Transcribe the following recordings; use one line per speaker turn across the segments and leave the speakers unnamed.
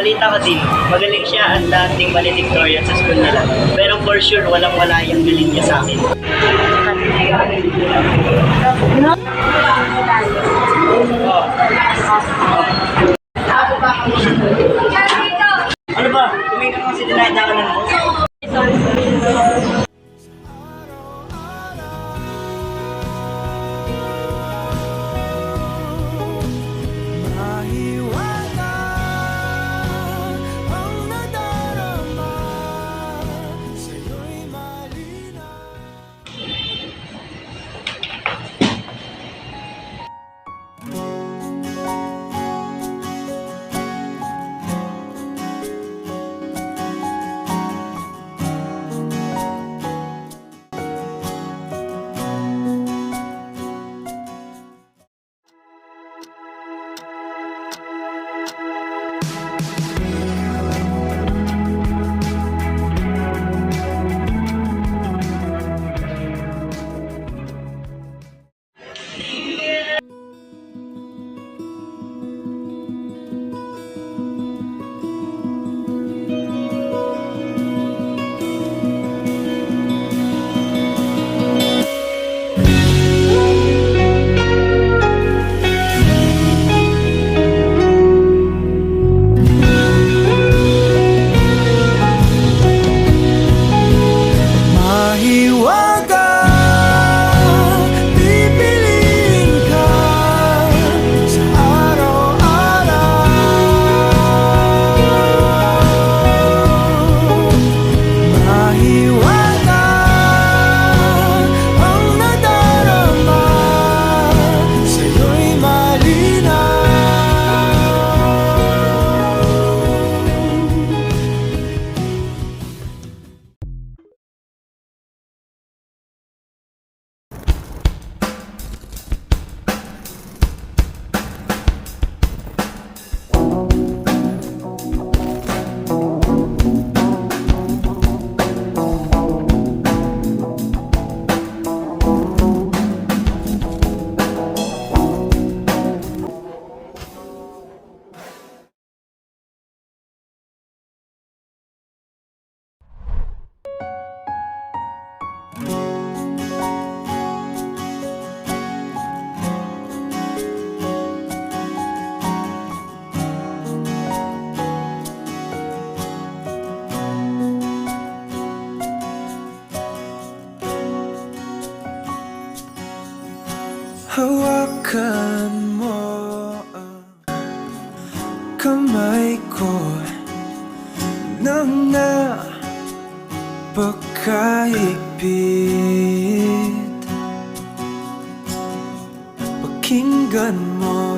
balita ko din, magaling siya at dating valedictorian sa school nila. Pero for sure, walang wala yung galing niya sa akin. Ano
Hawakan mo ang kamay ko. Nang napakaigpit Pakinggan mo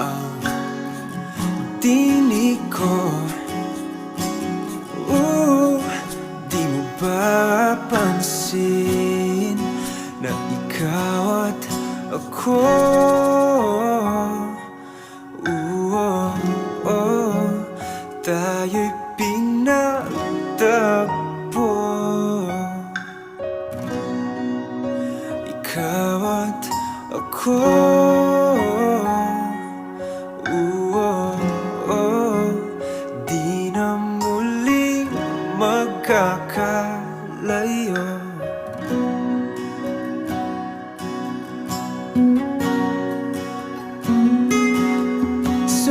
ang tinig ko. Ooh, di mo ba pansin na ikaw at ako. Ooh, oh, oh, tayo'y pinagtagpo Ikaw at ako. Ooh, oh, oh,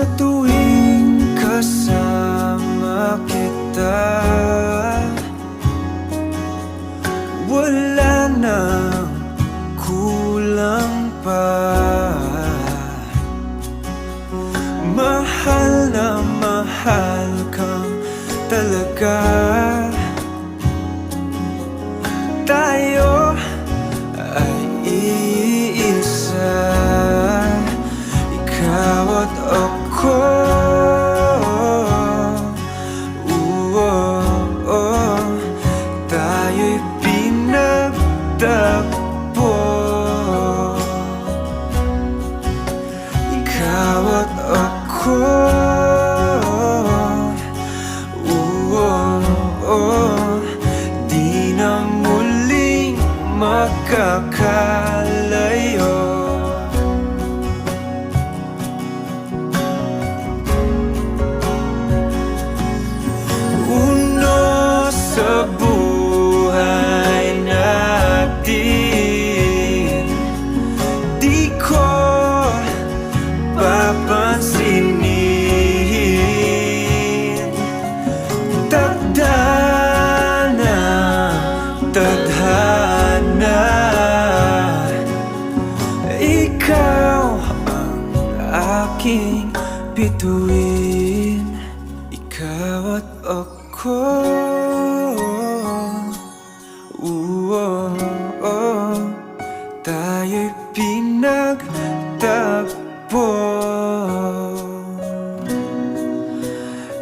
Sa tuwing kasama kita. Wala nang kulang pa. Mahal na mahal kang talaga. Tayo ay iisa. Ikaw at ako Ooh, oh, oh. Tayo'y pinagtagpo Ikaw at ako Ooh, oh, oh. Di bituin Ikaw at ako. Oo, oh, Tayo'y pinagtagpo.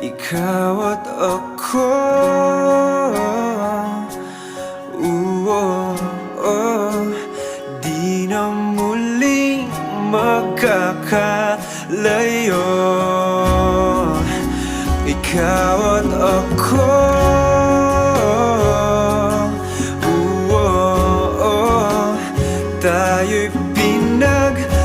Ikaw at ako magkakalayo. Ikaw at ako. Oo, oh, Tayo'y pinagtagpo